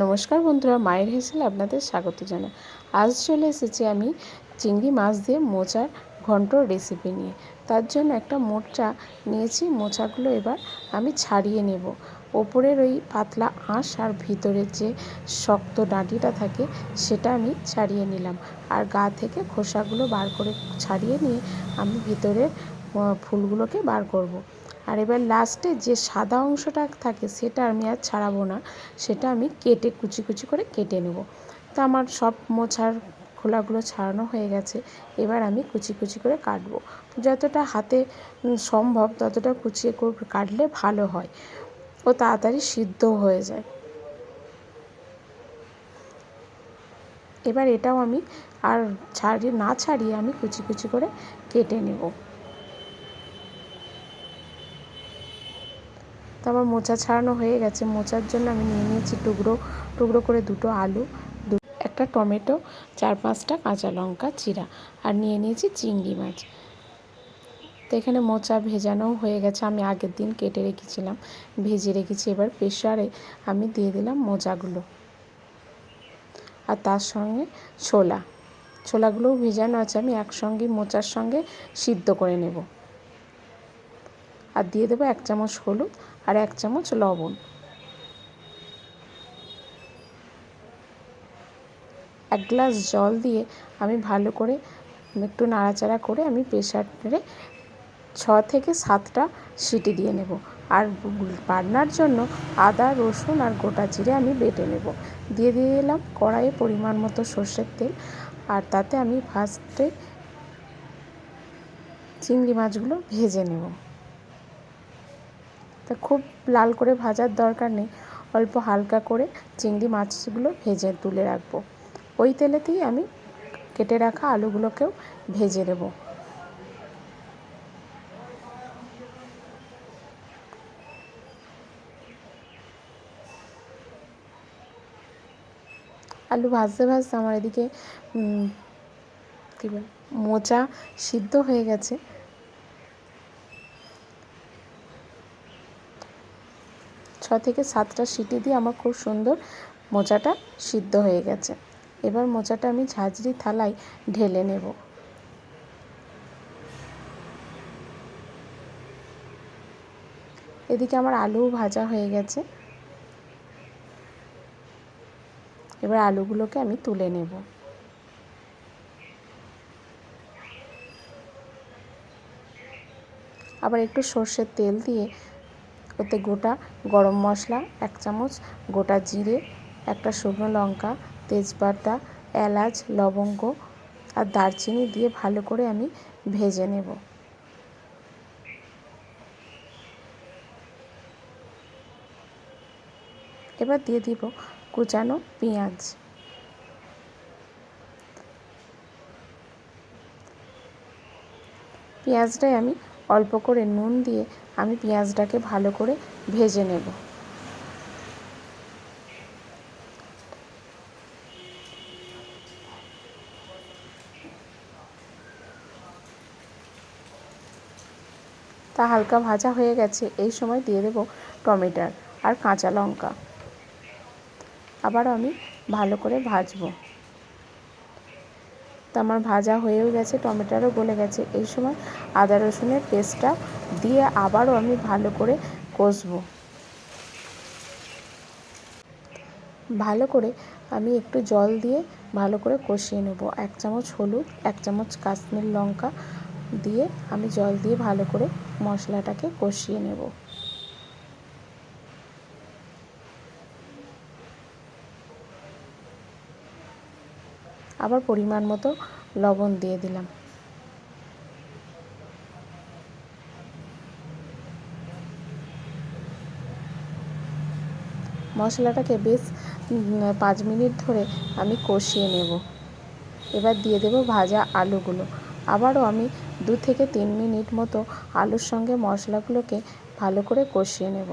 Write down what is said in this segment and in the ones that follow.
নমস্কার বন্ধুরা, মায়ের হেসেল আপনাদের স্বাগত জানাই আজ চলে এসেছি আমি চিংড়ি মাছ দিয়ে মোচার ঘন্টর রেসিপি নিয়ে। তার জন্য একটা মোচা নিয়েছি, মোচাগুলো এবার আমি ছাড়িয়ে নেব। ওপরের ওই পাতলা আঁশ আর ভিতরের যে শক্ত ডাঁটিটা থাকে, সেটা আমি ছাড়িয়ে নিলাম। আর গা থেকে খোসাগুলো বার করে ছাড়িয়ে নিয়ে আমি ভিতরের ফুলগুলোকে বার করব। আর এবার লাস্টে যে সাদা অংশটা থাকে সেটা আমি আর ছাড়াবো না, সেটা আমি কেটে কুচি কুচি করে কেটে নেব। তো আমার সব মোছার খোলাগুলো ছাড়ানো হয়ে গেছে, এবার আমি কুচি কুচি করে কাটবো। যতটা হাতে সম্ভব ততটা কুচিয়ে কাটলে ভালো হয় ও তাড়াতাড়ি সিদ্ধ হয়ে যায়। এবার এটাও আমি আর ছাড়িয়ে, না ছাড়িয়ে আমি কুচি কুচি করে কেটে নেব। তো আমার মোচা ছাড়ানো হয়ে গেছে। মোচার জন্য আমি নিয়ে নিয়েছি টুকরো টুকরো করে দুটো আলু একটা টমেটো, চার পাঁচটা কাঁচা লঙ্কা চিরা আর নিয়ে নিয়েছি চিংড়ি মাছ। তো এখানে মোচা ভেজানোও হয়ে গেছে। আমি আগের দিন কেটে রেখেছিলাম, ভেজে রেখেছি। এবার প্রেশারে আমি দিয়ে দিলাম মোচাগুলো আর তার সঙ্গে ছোলা। ছোলাগুলোও ভেজানো আছে। আমি একসঙ্গে মোচার সঙ্গে সিদ্ধ করে নেব। আর দিয়ে দেবো এক চামচ হলুদ আর এক চামচ লবণ। এক গ্লাস জল দিয়ে আমি ভালো করে একটু নাড়াচাড়া করে আমি প্রেশারে ছ থেকে সাতটা সিটি দিয়ে নেব। আর বান্নার জন্য আদা, রসুন আর গোটা জিরে আমি বেটে নেব। দিয়ে দিয়ে এলাম কড়াইয়ে পরিমাণ মতো সর্ষের তেল। আর তাতে আমি ফার্স্টে চিংড়ি মাছগুলো ভেজে নেব। তা খুব লাল করে ভাজার দরকার নেই। অল্প হালকা করে চিংড়ি মাছগুলো ভেজে তুলে রাখব। ওই তেলেতেই আমি কেটে রাখা আলুগুলোকেও ভেজে দেবো আলু ভাজতে ভাজতে আমার এদিকে কী বল, মোচা সিদ্ধ হয়ে গেছে। ছ থেকে সাতটা সিটি দিয়ে আমার খুব সুন্দর মোচাটা সিদ্ধ হয়ে গেছে। এবার মোচাটা আমি ঝাঁঝরি থালায় ঢেলে নেব। এদিকে আমার আলুও ভাজা হয়ে গেছে। এবার আলুগুলোকে আমি তুলে নেব। আবার একটু সর্ষের তেল দিয়ে ওতে গোটা গরম মশলা, এক চামচ, গোটা জিরে, একটা শুকনো লঙ্কা, তেজপাতা, এলাচ, লবঙ্গ আর দারচিনি দিয়ে ভালো করে আমি ভেজে নেব। এবার দিয়ে দিব কুচানো পেঁয়াজ। পেঁয়াজটাই আমি অল্প করে নুন দিয়ে আমি পেঁয়াজটাকে ভালো করে ভেজে নেব। তা হালকা ভাজা হয়ে গেছে, এই সময় দিয়ে দেব টমেটার আর কাঁচা লঙ্কা। আবার আমি ভালো করে ভাজবো। তো আমার ভাজা হয়েও গেছে, টমেটোরও গলে গেছে। এই সময় আদা রসুনের পেস্টটা দিয়ে আবারও আমি ভালো করে কষবো। ভালো করে আমি একটু জল দিয়ে ভালো করে কষিয়ে নেব। এক চামচ হলুদ, এক চামচ কাশ্মীর লঙ্কা দিয়ে আমি জল দিয়ে ভালো করে মশলাটাকে কষিয়ে নেব। আবার পরিমাণ মতো লবণ দিয়ে দিলাম। মশলাটাকে বেশ পাঁচ মিনিট ধরে আমি কষিয়ে নেব। এবার দিয়ে দেব ভাজা আলুগুলো। আবারও আমি দু থেকে তিন মিনিট মতো আলুর সঙ্গে মশলাগুলোকে ভালো করে কষিয়ে নেব।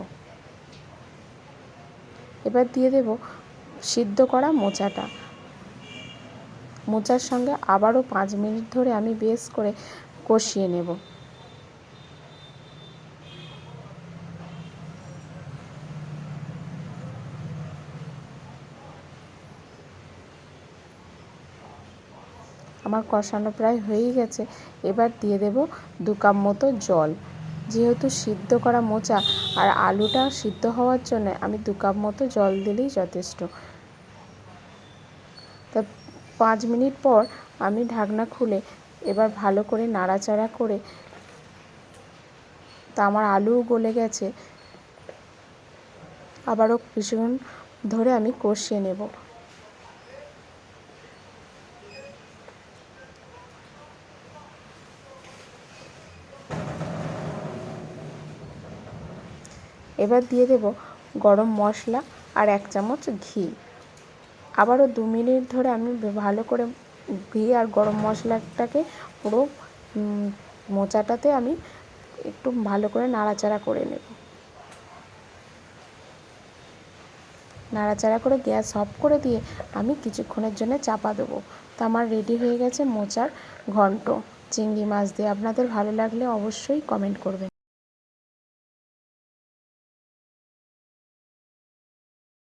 এবার দিয়ে দেব সিদ্ধ করা মোচাটা। মোচার সঙ্গে আবারও পাঁচ মিনিট ধরে আমি বেশ করে কষিয়ে নেব। আমার কষানো প্রায় হয়েই গেছে। এবার দিয়ে দেব দু কাপ মতো জল। যেহেতু সিদ্ধ করা মোচা আর আলুটা সিদ্ধ হওয়ার জন্য আমি দু কাপ মতো জল দিলেই যথেষ্ট। তা পাঁচ মিনিট পর আমি ঢাকনা খুলে এবার ভালো করে নাড়াচাড়া করে তা আমার আলুও গলে গেছে। আবারও কিছুক্ষণ ধরে আমি কষিয়ে নেব। এবার দিয়ে দেব গরম মশলা আর এক চামচ ঘি। আবারও দু মিনিট ধরে আমি ভালো করে ঘি আর গরম মশলাটাকে পুরো মোচাটাতে আমি একটু ভালো করে নাড়াচাড়া করে নেব। নাড়াচাড়া করে গ্যাস অফ করে দিয়ে আমি কিছুক্ষণের জন্য চাপা দেবো। তা আমার রেডি হয়ে গেছে মোচার ঘন্ট। চিংড়ি মাছ দিয়ে। আপনাদের ভালো লাগলে অবশ্যই কমেন্ট করবেন।